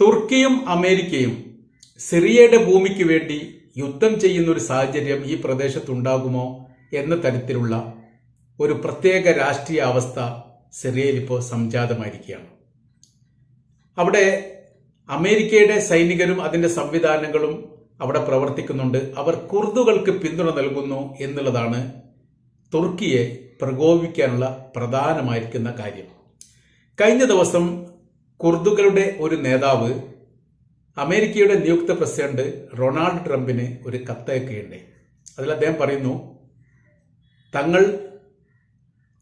തുർക്കിയും അമേരിക്കയും സിറിയയുടെ ഭൂമിക്ക് വേണ്ടി യുദ്ധം ചെയ്യുന്ന ഒരു സാഹചര്യം ഈ പ്രദേശത്തുണ്ടാകുമോ എന്ന തരത്തിലുള്ള ഒരു പ്രത്യേക രാഷ്ട്രീയ അവസ്ഥ സിറിയയിൽ ഇപ്പോൾ സംജാതമായിരിക്കുകയാണ്. അവിടെ അമേരിക്കയുടെ സൈനികരും അതിന്റെ സംവിധാനങ്ങളും അവിടെ പ്രവർത്തിക്കുന്നുണ്ട്. അവർ കുർദുകൾക്ക് പിന്തുണ നൽകുന്നു എന്നുള്ളതാണ് തുർക്കിയെ പ്രകോപിക്കാനുള്ള പ്രധാനമായിരിക്കുന്ന കാര്യം. കഴിഞ്ഞ ദിവസം കുർദുകളുടെ ഒരു നേതാവ് അമേരിക്കയുടെ നിയുക്ത പ്രസിഡന്റ് റൊണാൾഡ് ട്രംപിന് ഒരു കത്തയക്കുകയുണ്ടായി. അതിൽ അദ്ദേഹം പറയുന്നു തങ്ങൾ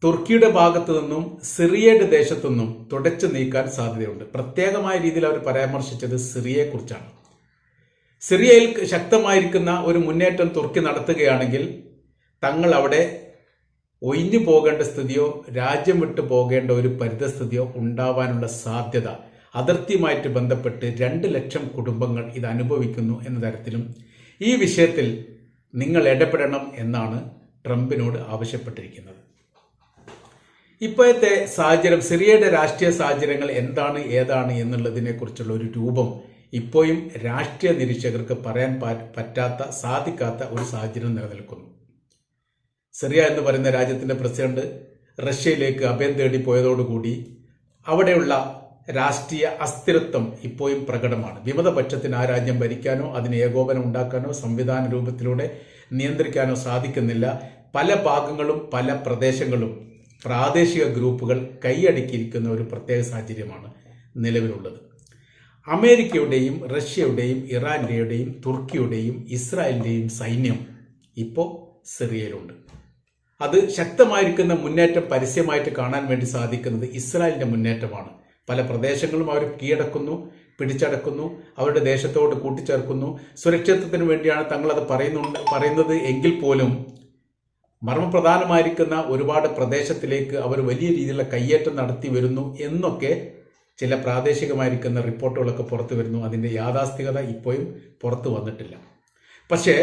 തുർക്കിയുടെ ഭാഗത്തു നിന്നും സിറിയയുടെ ദേശത്തു നിന്നും തുടച്ചു നീക്കാൻ സാധ്യതയുണ്ട്. പ്രത്യേകമായ രീതിയിൽ അവർ പരാമർശിച്ചത് സിറിയയെക്കുറിച്ചാണ്. സിറിയയിൽ ശക്തമായിരിക്കുന്ന ഒരു മുന്നേറ്റം തുർക്കി നടത്തുകയാണെങ്കിൽ തങ്ങൾ അവിടെ ഒഴിഞ്ഞു പോകേണ്ട സ്ഥിതിയോ രാജ്യം വിട്ടു പോകേണ്ട ഒരു പരിതസ്ഥിതിയോ ഉണ്ടാവാനുള്ള സാധ്യത അതിർത്തിയുമായിട്ട് ബന്ധപ്പെട്ട് രണ്ട് ലക്ഷം കുടുംബങ്ങൾ ഇത് അനുഭവിക്കുന്നു എന്ന തരത്തിലും ഈ വിഷയത്തിൽ നിങ്ങൾ ഇടപെടണം എന്നാണ് ട്രംപിനോട് ആവശ്യപ്പെട്ടിരിക്കുന്നത്. ഇപ്പോഴത്തെ സാഹചര്യം സിറിയയുടെ രാഷ്ട്രീയ സാഹചര്യങ്ങൾ എന്താണ് ഏതാണ് എന്നുള്ളതിനെക്കുറിച്ചുള്ള ഒരു രൂപം ഇപ്പോഴും രാഷ്ട്രീയ നിരീക്ഷകർക്ക് പറയാൻ പറ്റാത്ത സാധിക്കാത്ത ഒരു സാഹചര്യം നിലനിൽക്കുന്നു. സിറിയ എന്ന് പറയുന്ന രാജ്യത്തിന്റെ പ്രസിഡന്റ് റഷ്യയിലേക്ക് അഭയം തേടി പോയതോടുകൂടി അവിടെയുള്ള രാഷ്ട്രീയ അസ്ഥിരത്വം ഇപ്പോഴും പ്രകടമാണ്. വിമതപക്ഷത്തിന് ആ രാജ്യം ഭരിക്കാനോ അതിന് ഏകോപനം ഉണ്ടാക്കാനോ സംവിധാന രൂപത്തിലൂടെ നിയന്ത്രിക്കാനോ സാധിക്കുന്നില്ല. പല ഭാഗങ്ങളും പല പ്രദേശങ്ങളും പ്രാദേശിക ഗ്രൂപ്പുകൾ കൈയടക്കിയിരിക്കുന്ന ഒരു പ്രത്യേക സാഹചര്യമാണ് നിലവിലുള്ളത്. അമേരിക്കയുടെയും റഷ്യയുടെയും ഇറാന്റെയും തുർക്കിയുടെയും ഇസ്രായേലിന്റെയും സൈന്യം ഇപ്പോൾ സിറിയയിലുണ്ട്. അത് ശക്തമായിരിക്കുന്ന മുന്നേറ്റം പരസ്യമായിട്ട് കാണാൻ വേണ്ടി സാധിക്കുന്നത് ഇസ്രായേലിന്റെ മുന്നേറ്റമാണ്. പല പ്രദേശങ്ങളും അവർ കീഴടക്കുന്നു പിടിച്ചടക്കുന്നു അവരുടെ ദേശത്തോട് കൂട്ടിച്ചേർക്കുന്നു. സുരക്ഷിതത്വത്തിന് വേണ്ടിയാണ് തങ്ങൾ അത് പറയുന്നുണ്ട് പറയുന്നത് എങ്കിൽ പോലും മർമ്മപ്രധാനമായിരിക്കുന്ന ഒരുപാട് പ്രദേശത്തിലേക്ക് അവർ വലിയ രീതിയിലുള്ള കയ്യേറ്റം നടത്തി വരുന്നു എന്നൊക്കെ ചില പ്രാദേശികമായിരിക്കുന്ന റിപ്പോർട്ടുകളൊക്കെ പുറത്തു വരുന്നു. അതിന്റെ യാഥാസ്ഥികത ഇപ്പോഴും പുറത്തു വന്നിട്ടില്ല. പക്ഷേ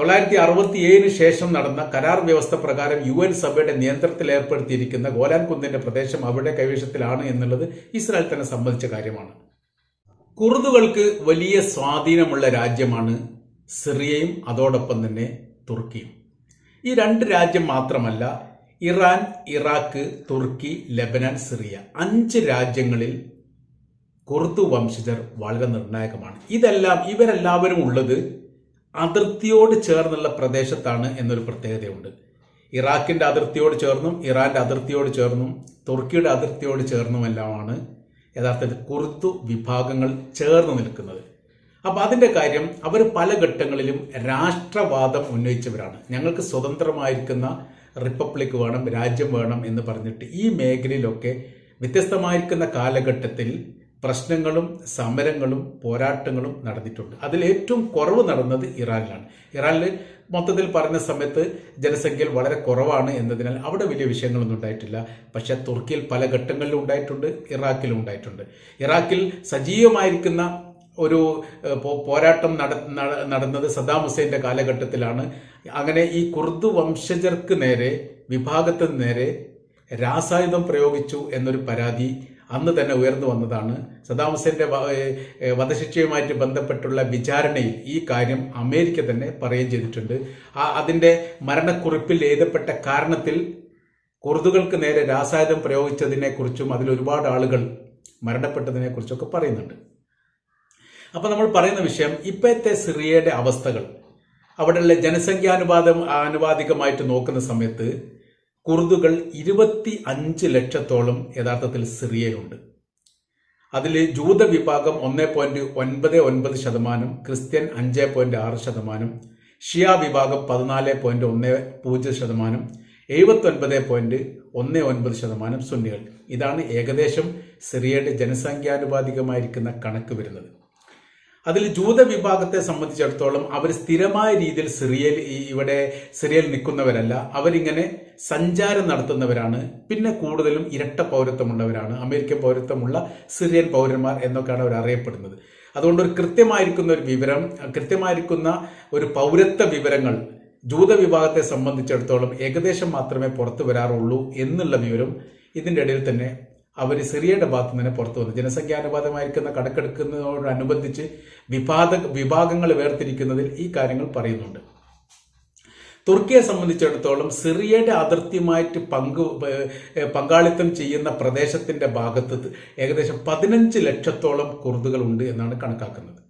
തൊള്ളായിരത്തി അറുപത്തി ഏഴിന് ശേഷം നടന്ന കരാർ വ്യവസ്ഥ പ്രകാരം യു എൻ സഭയുടെ നിയന്ത്രണത്തിൽ ഏർപ്പെടുത്തിയിരിക്കുന്ന ഗോലാൻ കുന്നിന്റെ പ്രദേശം അവരുടെ കൈവശത്തിലാണ് എന്നുള്ളത് ഇസ്രായേൽ തന്നെ സംബന്ധിച്ച കാര്യമാണ്. കുർദുകൾക്ക് വലിയ സ്വാധീനമുള്ള രാജ്യമാണ് സിറിയയും അതോടൊപ്പം തന്നെ തുർക്കിയും. ഈ രണ്ട് രാജ്യം മാത്രമല്ല Iran Iraq Turkey Lebanon Syria അഞ്ച് രാജ്യങ്ങളിൽ കുർദു വംശജർ വളരെ നിർണായകമാണ്. ഇതെല്ലാം ഇവരെല്ലാവരും ഉള്ളത് അതിർത്തിയോട് ചേർന്നുള്ള പ്രദേശത്താണ് എന്നൊരു പ്രത്യേകതയുണ്ട്. ഇറാഖിന്റെ അതിർത്തിയോട് ചേർന്നും ഇറാന്റെ അതിർത്തിയോട് ചേർന്നും തുർക്കിയുടെ അതിർത്തിയോട് ചേർന്നുമെല്ലാമാണ് യഥാർത്ഥത്തിൽ കുർദു വിഭാഗങ്ങൾ ചേർന്ന് നിൽക്കുന്നത്. അപ്പോൾ അതിന്റെ കാര്യം അവർ പല ഘട്ടങ്ങളിലും രാഷ്ട്രവാദം ഉന്നയിച്ചവരാണ്. ഞങ്ങൾക്ക് സ്വതന്ത്രമായിരിക്കുന്ന റിപ്പബ്ലിക് വേണം രാജ്യം വേണം എന്ന് പറഞ്ഞിട്ട് ഈ മേഖലയിലൊക്കെ വ്യത്യസ്തമായിരിക്കുന്ന കാലഘട്ടത്തിൽ പ്രശ്നങ്ങളും സമരങ്ങളും പോരാട്ടങ്ങളും നടന്നിട്ടുണ്ട്. അതിൽ ഏറ്റവും കുറവ് നടന്നത് ഇറാനിലാണ്. ഇറാനിൽ മൊത്തത്തിൽ പറഞ്ഞ സമയത്ത് ജനസംഖ്യയിൽ വളരെ കുറവാണ് എന്നതിനാൽ അവിടെ വലിയ വിഷയങ്ങളൊന്നും ഉണ്ടായിട്ടില്ല. പക്ഷേ തുർക്കിയിൽ പല ഘട്ടങ്ങളിലും ഉണ്ടായിട്ടുണ്ട് ഇറാഖിലും ഉണ്ടായിട്ടുണ്ട്. ഇറാഖിൽ സജീവമായിരിക്കുന്ന ഒരു പോരാട്ടം നടന്നത് സദാം ഹുസൈന്റെ കാലഘട്ടത്തിലാണ്. അങ്ങനെ ഈ കുർദ് വംശജർക്ക് നേരെ വിഭാഗത്തിന് നേരെ രാസായുധം പ്രയോഗിച്ചു എന്നൊരു പരാതി അന്ന് തന്നെ ഉയർന്നു വന്നതാണ്. സദാം ഹുസൈന്റെ വധശിക്ഷയുമായിട്ട് ബന്ധപ്പെട്ടുള്ള വിചാരണയിൽ ഈ കാര്യം അമേരിക്ക തന്നെ പറയുകയും ചെയ്തിട്ടുണ്ട്. അതിന്റെ മരണക്കുറിപ്പിൽ എഴുതപ്പെട്ട കാരണത്തിൽ കുർദുകൾക്ക് നേരെ രാസായുധം പ്രയോഗിച്ചതിനെക്കുറിച്ചും അതിൽ ഒരുപാട് ആളുകൾ മരണപ്പെട്ടതിനെക്കുറിച്ചൊക്കെ പറയുന്നുണ്ട്. അപ്പോൾ നമ്മൾ പറയുന്ന വിഷയം ഇപ്പോഴത്തെ സിറിയയുടെ അവസ്ഥകൾ. അവിടെയുള്ള ജനസംഖ്യാനുപാതം ആനുപാതികമായിട്ട് നോക്കുന്ന സമയത്ത് കുർദുകൾ ഇരുപത്തി അഞ്ച് ലക്ഷത്തോളം യഥാർത്ഥത്തിൽ സിറിയയിലുണ്ട്. അതിൽ ജൂത വിഭാഗം ഒന്നേ പോയിന്റ് ഒൻപത് ഒൻപത് ശതമാനം ക്രിസ്ത്യൻ അഞ്ച് പോയിന്റ് ആറ് ശതമാനം ഷിയ വിഭാഗം പതിനാല് പോയിന്റ് ഒന്ന് പൂജ്യം ശതമാനം എഴുപത്തി ഒൻപത് പോയിന്റ് ഒന്ന് ഒൻപത് ശതമാനം സുന്നികൾ. ഇതാണ് ഏകദേശം സിറിയയുടെ ജനസംഖ്യാനുപാതികമായിരിക്കുന്ന കണക്ക് വരുന്നത്. അതിൽ ജൂത വിഭാഗത്തെ സംബന്ധിച്ചിടത്തോളം അവർ സ്ഥിരമായ രീതിയിൽ സിറിയയിൽ ഇവിടെ സിറിയയിൽ നിൽക്കുന്നവരല്ല. അവരിങ്ങനെ സഞ്ചാരം നടത്തുന്നവരാണ്. പിന്നെ കൂടുതലും ഇരട്ട പൗരത്വമുള്ളവരാണ്. അമേരിക്കൻ പൗരത്വമുള്ള സിറിയൻ പൗരന്മാർ എന്നൊക്കെയാണ് അവർ അറിയപ്പെടുന്നത്. അതുകൊണ്ട് ഒരു കൃത്യമായിരിക്കുന്ന ഒരു വിവരം കൃത്യമായിരിക്കുന്ന ഒരു പൗരത്വ വിവരങ്ങൾ ജൂത വിഭാഗത്തെ സംബന്ധിച്ചിടത്തോളം ഏകദേശം മാത്രമേ പുറത്തു വരാറുള്ളൂ എന്നുള്ള വിവരം ഇതിന്റെ ഇടയിൽ തന്നെ അവർ സിറിയയുടെ ഭാഗത്ത് നിന്ന് പുറത്തു വന്നു. ജനസംഖ്യാനുപാതമായിരിക്കുന്ന കണക്കെടുക്കുന്നതോടനുബന്ധിച്ച് വിഭാഗ വിഭാഗങ്ങൾ വേർതിരിക്കുന്നതിൽ ഈ കാര്യങ്ങൾ പറയുന്നുണ്ട്. തുർക്കിയെ സംബന്ധിച്ചിടത്തോളം സിറിയയുടെ അതിർത്തിയുമായിട്ട് പങ്ക് പങ്കാളിത്തം ചെയ്യുന്ന പ്രദേശത്തിന്റെ ഭാഗത്ത് ഏകദേശം പതിനഞ്ച് ലക്ഷത്തോളം കുർദുകൾ ഉണ്ട് എന്നാണ് കണക്കാക്കുന്നത്.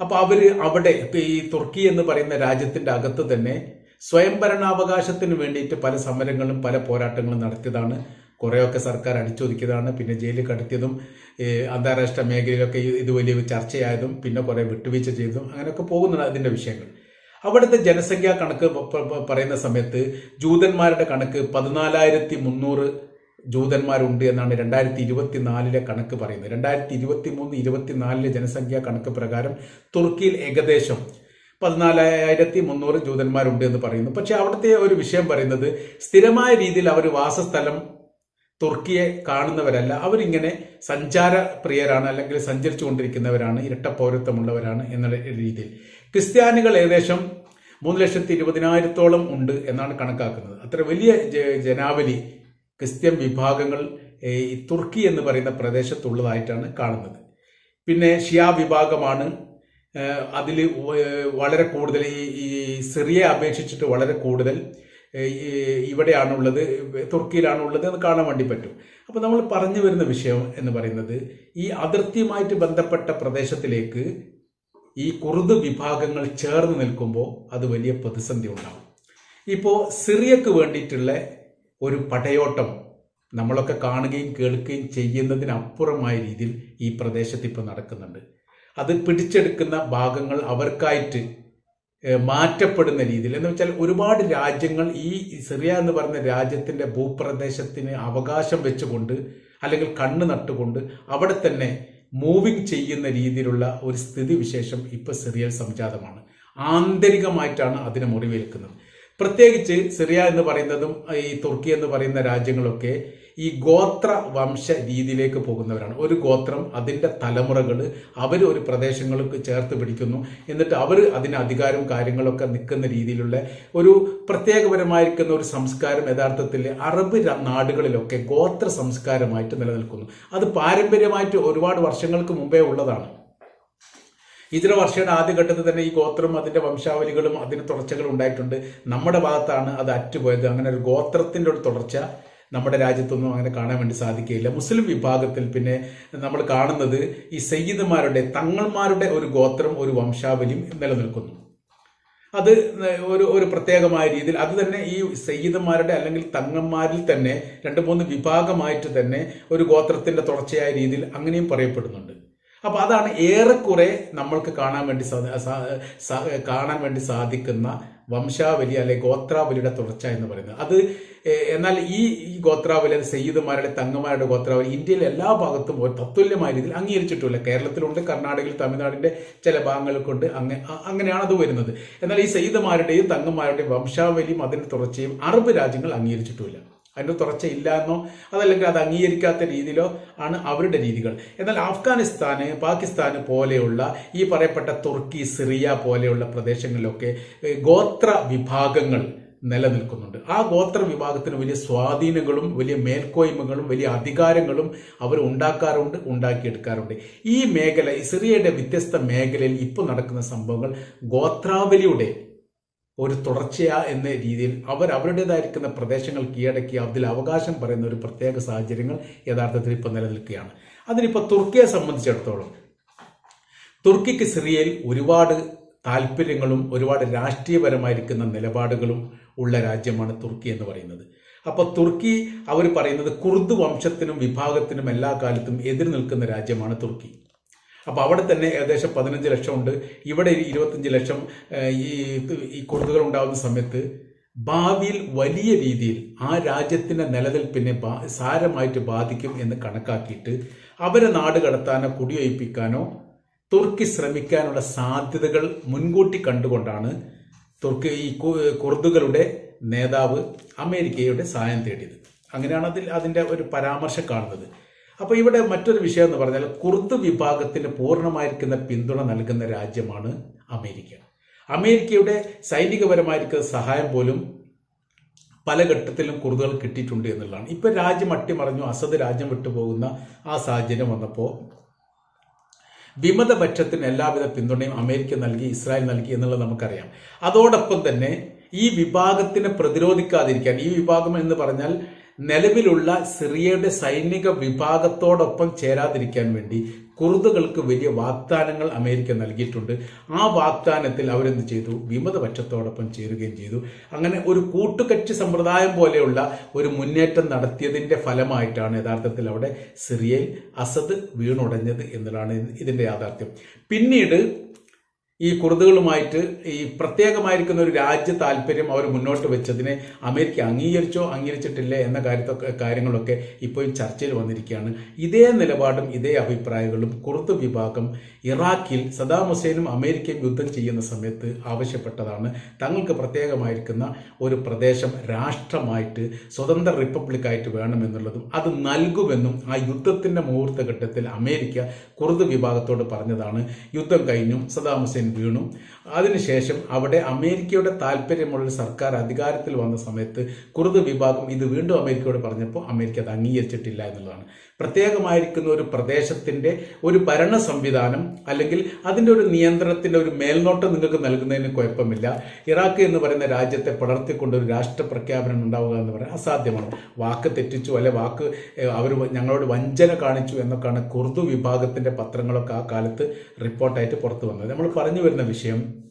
അപ്പോൾ അവർ അവിടെ ഈ തുർക്കി എന്ന് പറയുന്ന രാജ്യത്തിന്റെ അകത്ത് തന്നെ സ്വയംഭരണാവകാശത്തിന് വേണ്ടിയിട്ട് പല സമരങ്ങളും പല പോരാട്ടങ്ങളും നടത്തിയതാണ്. കുറേയൊക്കെ സർക്കാർ അടിച്ചൊതുക്കിയതാണ്. പിന്നെ ജയിലിൽ കടത്തിയതും അന്താരാഷ്ട്ര മേഖലയിലൊക്കെ ഇത് വലിയ ചർച്ചയായതും പിന്നെ കുറേ വിട്ടുവീഴ്ച ചെയ്തതും അങ്ങനെയൊക്കെ പോകുന്നതാണ് അതിന്റെ വിഷയങ്ങൾ. അവിടുത്തെ ജനസംഖ്യാ കണക്ക് പറയുന്ന സമയത്ത് ജൂതന്മാരുടെ കണക്ക് പതിനാലായിരത്തി മുന്നൂറ് ജൂതന്മാരുണ്ട് എന്നാണ് രണ്ടായിരത്തി ഇരുപത്തിനാലിലെ കണക്ക് പറയുന്നത്. രണ്ടായിരത്തി ഇരുപത്തി മൂന്ന് ഇരുപത്തിനാലിലെ ജനസംഖ്യാ കണക്ക് പ്രകാരം തുർക്കിയിൽ ഏകദേശം പതിനാലായിരത്തി മുന്നൂറ് ജൂതന്മാരുണ്ട് എന്ന് പറയുന്നു. പക്ഷെ അവിടുത്തെ ഒരു വിഷയം പറയുന്നത് സ്ഥിരമായ രീതിയിൽ അവർ വാസസ്ഥലം തുർക്കിയെ കാണുന്നവരല്ല. അവരിങ്ങനെ സഞ്ചാര പ്രിയരാണ് അല്ലെങ്കിൽ സഞ്ചരിച്ചു കൊണ്ടിരിക്കുന്നവരാണ് ഇരട്ട പൗരത്വമുള്ളവരാണ് എന്നുള്ള രീതിയിൽ. ക്രിസ്ത്യാനികൾ ഏകദേശം മൂന്ന് ലക്ഷത്തി ഇരുപതിനായിരത്തോളം ഉണ്ട് എന്നാണ് കണക്കാക്കുന്നത്. അത്ര വലിയ ജനാവലി ക്രിസ്ത്യൻ വിഭാഗങ്ങൾ ഈ തുർക്കി എന്ന് പറയുന്ന പ്രദേശത്തുള്ളതായിട്ടാണ് കാണുന്നത്. പിന്നെ ഷിയ വിഭാഗമാണ് അതിൽ വളരെ കൂടുതൽ ഈ സിറിയെ അപേക്ഷിച്ചിട്ട് വളരെ കൂടുതൽ ഇവിടെയാണുള്ളത് തുർക്കിയിലാണുള്ളത് എന്ന് കാണാൻ വേണ്ടി പറ്റും. അപ്പോൾ നമ്മൾ പറഞ്ഞു വരുന്ന വിഷയം എന്ന് പറയുന്നത് ഈ അതിർത്തിയുമായിട്ട് ബന്ധപ്പെട്ട പ്രദേശത്തിലേക്ക് ഈ കുർദ് വിഭാഗങ്ങൾ ചേർന്ന് നിൽക്കുമ്പോൾ അത് വലിയ പ്രതിസന്ധി ഉണ്ടാകും ഇപ്പോൾ സിറിയക്ക് വേണ്ടിയിട്ടുള്ള ഒരു പടയോട്ടം നമ്മളൊക്കെ കാണുകയും കേൾക്കുകയും ചെയ്യുന്നതിനപ്പുറമായ രീതിയിൽ ഈ പ്രദേശത്ത് ഇപ്പോൾ നടക്കുന്നുണ്ട്. അത് പിടിച്ചെടുക്കുന്ന ഭാഗങ്ങൾ അവർക്കായിട്ട് മാറ്റപ്പെടുന്ന രീതിയിൽ. എന്ന് വെച്ചാൽ ഒരുപാട് രാജ്യങ്ങൾ ഈ സിറിയ എന്ന് പറയുന്ന രാജ്യത്തിന്റെ ഭൂപ്രദേശത്തിന് അവകാശം വെച്ചുകൊണ്ട് അല്ലെങ്കിൽ കണ്ണ് നട്ടുകൊണ്ട് അവിടെ തന്നെ മൂവിങ് ചെയ്യുന്ന രീതിയിലുള്ള ഒരു സ്ഥിതിവിശേഷം ഇപ്പോൾ സിറിയയിൽ സംജാതമാണ്. ആന്തരികമായിട്ടാണ് അതിനെ മുറിവേൽക്കുന്നത്. പ്രത്യേകിച്ച് സിറിയ എന്ന് പറയുന്നതും ഈ തുർക്കി എന്ന് പറയുന്ന രാജ്യങ്ങളൊക്കെ ഈ ഗോത്ര വംശ രീതിയിലേക്ക് പോകുന്നവരാണ്. ഒരു ഗോത്രം അതിന്റെ തലമുറകൾ അവർ ഒരു പ്രദേശങ്ങൾക്ക് ചേർത്ത് പിടിക്കുന്നു. എന്നിട്ട് അവർ അതിന് അധികാരം കാര്യങ്ങളൊക്കെ നിൽക്കുന്ന രീതിയിലുള്ള ഒരു പ്രത്യേകപരമായിരിക്കുന്ന ഒരു സംസ്കാരം യഥാർത്ഥത്തിൽ അറബ് നാടുകളിലൊക്കെ ഗോത്ര സംസ്കാരമായിട്ട് നിലനിൽക്കുന്നു. അത് പാരമ്പര്യമായിട്ട് ഒരുപാട് വർഷങ്ങൾക്ക് മുമ്പേ ഉള്ളതാണ്. ഇതര വർഷയുടെ ആദ്യഘട്ടത്തിൽ തന്നെ ഈ ഗോത്രം അതിന്റെ വംശാവലികളും അതിന് തുടർച്ചകളും ഉണ്ടായിട്ടുണ്ട്. നമ്മുടെ ഭാഗത്താണ് അത് അറ്റുപോയത്. അങ്ങനെ ഒരു ഗോത്രത്തിന്റെ ഒരു തുടർച്ച നമ്മുടെ രാജ്യത്തൊന്നും അങ്ങനെ കാണാൻ വേണ്ടി സാധിക്കുകയില്ല. മുസ്ലിം വിഭാഗത്തിൽ പിന്നെ നമ്മൾ കാണുന്നത് ഈ സയ്യിദ്മാരുടെ തങ്ങൾമാരുടെ ഒരു ഗോത്രം ഒരു വംശാവലിയും നിലനിൽക്കുന്നു. അത് ഒരു ഒരു പ്രത്യേകമായ രീതിയിൽ അത് തന്നെ ഈ സയ്യിദ്മാരുടെ അല്ലെങ്കിൽ തങ്ങന്മാരിൽ തന്നെ രണ്ട് മൂന്ന് വിഭാഗമായിട്ട് തന്നെ ഒരു ഗോത്രത്തിന്റെ തുടർച്ചയായ രീതിയിൽ അങ്ങനെയും പറയപ്പെടുന്നുണ്ട്. അപ്പൊ അതാണ് ഏറെക്കുറെ നമ്മൾക്ക് കാണാൻ വേണ്ടി കാണാൻ വേണ്ടി സാധിക്കുന്ന വംശാവലി അല്ലെ ഗോത്രാവലിയുടെ തുടർച്ച എന്ന് പറയുന്നത്. അത് എന്നാൽ ഈ ഈ ഗോത്രാവലി സയ്യിദ്മാരുടെ തങ്ങമാരുടെ ഗോത്രാവലി ഇന്ത്യയിലെ എല്ലാ ഭാഗത്തും തത്തുല്യമായ രീതിയിൽ അംഗീകരിച്ചിട്ടില്ല കേരളത്തിലുണ്ട് കർണാടകയിൽ തമിഴ്നാടിന്റെ ചില ഭാഗങ്ങൾക്കുണ്ട് അങ്ങനെ അങ്ങനെയാണ് അത് വരുന്നത്. എന്നാൽ ഈ സയ്യിദ്മാരുടെയും തങ്ങന്മാരുടെയും വംശാവലിയും അതിന്റെ തുടർച്ചയും അറബ് രാജ്യങ്ങൾ അംഗീകരിച്ചിട്ടുമില്ല. അതിന്റെ തുടർച്ച ഇല്ല എന്നോ അതല്ലെങ്കിൽ അത് അംഗീകരിക്കാത്ത രീതിയിലോ ആണ് അവരുടെ രീതികൾ. എന്നാൽ അഫ്ഗാനിസ്ഥാന് പാകിസ്ഥാന് പോലെയുള്ള ഈ പറയപ്പെട്ട തുർക്കി സിറിയ പോലെയുള്ള പ്രദേശങ്ങളിലൊക്കെ ഗോത്ര വിഭാഗങ്ങൾ നിലനിൽക്കുന്നുണ്ട്. ആ ഗോത്ര വിഭാഗത്തിന് വലിയ സ്വാധീനങ്ങളും വലിയ മേൽക്കോയ്മകളും വലിയ അധികാരങ്ങളും അവർ ഉണ്ടാക്കാറുണ്ട് ഉണ്ടാക്കിയെടുക്കാറുണ്ട്. ഈ മേഖല സിറിയയുടെ വ്യത്യസ്ത മേഖലയിൽ ഇപ്പോൾ നടക്കുന്ന സംഭവങ്ങൾ ഗോത്രാവലിയുടെ ഒരു തുടർച്ചയാ എന്ന രീതിയിൽ അവർ അവരുടേതായിരിക്കുന്ന പ്രദേശങ്ങൾ കീഴടക്കി അതിൽ അവകാശം പറയുന്ന ഒരു പ്രത്യേക സാഹചര്യങ്ങൾ യഥാർത്ഥത്തിൽ ഇപ്പോൾ നിലനിൽക്കുകയാണ്. അതിനിപ്പോൾ തുർക്കിയെ സംബന്ധിച്ചിടത്തോളം തുർക്കിക്ക് സിറിയയിൽ ഒരുപാട് താല്പര്യങ്ങളും ഒരുപാട് രാഷ്ട്രീയപരമായിരിക്കുന്ന നിലപാടുകളും ഉള്ള രാജ്യമാണ് തുർക്കി എന്ന് പറയുന്നത്. അപ്പോൾ തുർക്കി അവർ പറയുന്നത് കുർദ് വംശത്തിനും വിഭാഗത്തിനും എല്ലാ കാലത്തും എതിർ നിൽക്കുന്ന രാജ്യമാണ് തുർക്കി. അപ്പോൾ അവിടെ തന്നെ ഏകദേശം പതിനഞ്ച് ലക്ഷം ഉണ്ട് ഇവിടെ ഇരുപത്തഞ്ച് ലക്ഷം ഈ ഈ ഉണ്ടാകുന്ന സമയത്ത് ഭാവിയിൽ വലിയ രീതിയിൽ ആ രാജ്യത്തിന്റെ നിലനിൽപ്പിനെ സാരമായിട്ട് ബാധിക്കും എന്ന് കണക്കാക്കിയിട്ട് അവരെ നാട് കടത്താനോ കുടിയൊഴിപ്പിക്കാനോ തുർക്കി ശ്രമിക്കാനുള്ള സാധ്യതകൾ മുൻകൂട്ടി കണ്ടുകൊണ്ടാണ് തുർക്കി ഈ കുർദുകളുടെ നേതാവ് അമേരിക്കയുടെ സഹായം തേടിയത്. അങ്ങനെയാണ് അതിൽ അതിന്റെ ഒരു പരാമർശം കാണുന്നത്. അപ്പോൾ ഇവിടെ മറ്റൊരു വിഷയം എന്ന് പറഞ്ഞാൽ കുർദ് വിഭാഗത്തിന് പൂർണമായിരിക്കുന്ന പിന്തുണ നൽകുന്ന രാജ്യമാണ് അമേരിക്ക. അമേരിക്കയുടെ സൈനികപരമായിരിക്കുന്ന സഹായം പോലും പല ഘട്ടത്തിലും കുറുതുകൾ കിട്ടിയിട്ടുണ്ട് എന്നുള്ളതാണ്. ഇപ്പൊ രാജ്യം അട്ടിമറിഞ്ഞു അസദ് രാജ്യം വിട്ടുപോകുന്ന ആ സാഹചര്യം വന്നപ്പോൾ വിമതപക്ഷത്തിന് എല്ലാവിധ പിന്തുണയും അമേരിക്ക നൽകി ഇസ്രായേൽ നൽകി എന്നുള്ളത് നമുക്കറിയാം. അതോടൊപ്പം തന്നെ ഈ വിഭാഗത്തിനെ പ്രതിരോധിക്കാതിരിക്കാൻ ഈ വിഭാഗം എന്ന് പറഞ്ഞാൽ നിലവിലുള്ള സിറിയയുടെ സൈനിക വിഭാഗത്തോടൊപ്പം ചേരാതിരിക്കാൻ വേണ്ടി കുർദുകൾക്ക് വലിയ വാഗ്ദാനങ്ങൾ അമേരിക്ക നൽകിയിട്ടുണ്ട്. ആ വാഗ്ദാനത്തിൽ അവരെന്ത് ചെയ്തു? വിമതപക്ഷത്തോടൊപ്പം ചേരുകയും ചെയ്തു. അങ്ങനെ ഒരു കൂട്ടുകക്ഷി സമ്പ്രദായം പോലെയുള്ള ഒരു മുന്നേറ്റം നടത്തിയതിന്റെ ഫലമായിട്ടാണ് യഥാർത്ഥത്തിൽ അവിടെ സിറിയയിൽ അസദ് വീണുടഞ്ഞത് എന്നതാണ് ഇതിന്റെ യാഥാർത്ഥ്യം. പിന്നീട് ഈ കുർദുകളുമായിട്ട് ഈ പ്രത്യേകമായിരിക്കുന്ന ഒരു രാജ്യ താല്പര്യം അവർ മുന്നോട്ട് വെച്ചതിനെ അമേരിക്ക അംഗീകരിച്ചോ അംഗീകരിച്ചിട്ടില്ലേ എന്ന കാര്യത്തൊക്കെ കാര്യങ്ങളൊക്കെ ഇപ്പോഴും ചർച്ചയിൽ വന്നിരിക്കുകയാണ്. ഇതേ നിലപാടും ഇതേ അഭിപ്രായങ്ങളും കുർദ് വിഭാഗം ഇറാഖിൽ സദാം ഹുസൈനും അമേരിക്കയും യുദ്ധം ചെയ്യുന്ന സമയത്ത് ആവശ്യപ്പെട്ടതാണ്. തങ്ങൾക്ക് പ്രത്യേകമായിരിക്കുന്ന ഒരു പ്രദേശം രാഷ്ട്രമായിട്ട് സ്വതന്ത്ര റിപ്പബ്ലിക്കായിട്ട് വേണമെന്നുള്ളതും അത് നൽകുമെന്നും ആ യുദ്ധത്തിന്റെ മുഹൂർത്തഘട്ടത്തിൽ അമേരിക്ക കുർദ് വിഭാഗത്തോട് പറഞ്ഞതാണ്. യുദ്ധം കഴിഞ്ഞും സദാം ഹുസൈൻ വീണു. അതിനുശേഷം അവിടെ അമേരിക്കയുടെ താല്പര്യമുള്ള സർക്കാർ അധികാരത്തിൽ വന്ന സമയത്ത് കുർദ് വിഭാഗം ഇത് വീണ്ടും അമേരിക്കയോട് പറഞ്ഞപ്പോൾ അമേരിക്ക അത് അംഗീകരിച്ചിട്ടില്ല എന്നുള്ളതാണ്. പ്രത്യേകമായിരിക്കുന്ന ഒരു പ്രദേശത്തിന്റെ ഒരു ഭരണ സംവിധാനം അല്ലെങ്കിൽ അതിന്റെ ഒരു നിയന്ത്രണത്തിന്റെ ഒരു മേൽനോട്ടം നിങ്ങൾക്ക് നൽകുന്നതിന് കുഴപ്പമില്ല. ഇറാഖ് എന്ന് പറയുന്ന രാജ്യത്തെ പടർത്തിക്കൊണ്ട് ഒരു രാഷ്ട്ര പ്രഖ്യാപനം ഉണ്ടാവുക എന്ന് പറയുന്നത് അസാധ്യമാണ്. വാക്ക് തെറ്റിച്ചു അല്ലെ വാക്ക് അവർ ഞങ്ങളോട് വഞ്ചന കാണിച്ചു എന്നൊക്കെയാണ് കുർദു വിഭാഗത്തിന്റെ പത്രങ്ങളൊക്കെ ആ കാലത്ത് റിപ്പോർട്ടായിട്ട് പുറത്തു വന്നത്. നമ്മൾ പറഞ്ഞു വരുന്ന വിഷയം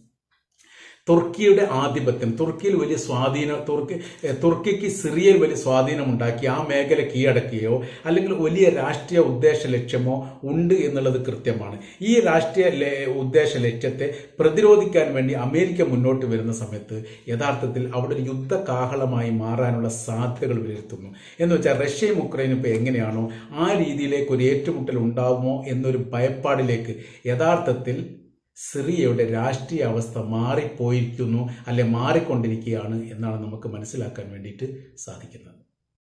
തുർക്കിയുടെ ആധിപത്യം. തുർക്കിയിൽ വലിയ സ്വാധീനം തുർക്കി തുർക്കിക്ക് സിറിയയിൽ വലിയ സ്വാധീനം ഉണ്ടാക്കി ആ മേഖല കീഴടക്കുകയോ അല്ലെങ്കിൽ വലിയ രാഷ്ട്രീയ ഉദ്ദേശ ലക്ഷ്യമോ ഉണ്ട് എന്നുള്ളത് കൃത്യമാണ്. ഈ രാഷ്ട്രീയ ഉദ്ദേശ ലക്ഷ്യത്തെ പ്രതിരോധിക്കാൻ വേണ്ടി അമേരിക്ക മുന്നോട്ട് വരുന്ന സമയത്ത് യഥാർത്ഥത്തിൽ അവിടെ ഒരു യുദ്ധ കാഹളമായി മാറാനുള്ള സാധ്യതകൾ വിലയിരുത്തുന്നു. എന്ന് വെച്ചാൽ റഷ്യയും ഉക്രൈനും ഇപ്പോൾ എങ്ങനെയാണോ ആ രീതിയിലേക്ക് ഒരു ഏറ്റുമുട്ടൽ ഉണ്ടാവുമോ എന്നൊരു ഭയപ്പാടിലേക്ക് യഥാർത്ഥത്തിൽ സിറിയയുടെ രാഷ്ട്രീയ അവസ്ഥ മാറിപ്പോയിരിക്കുന്നു അല്ലെ മാറിക്കൊണ്ടിരിക്കുകയാണ് എന്നാണ് നമുക്ക് മനസ്സിലാക്കാൻ വേണ്ടിയിട്ട് സാധിക്കുന്നത്.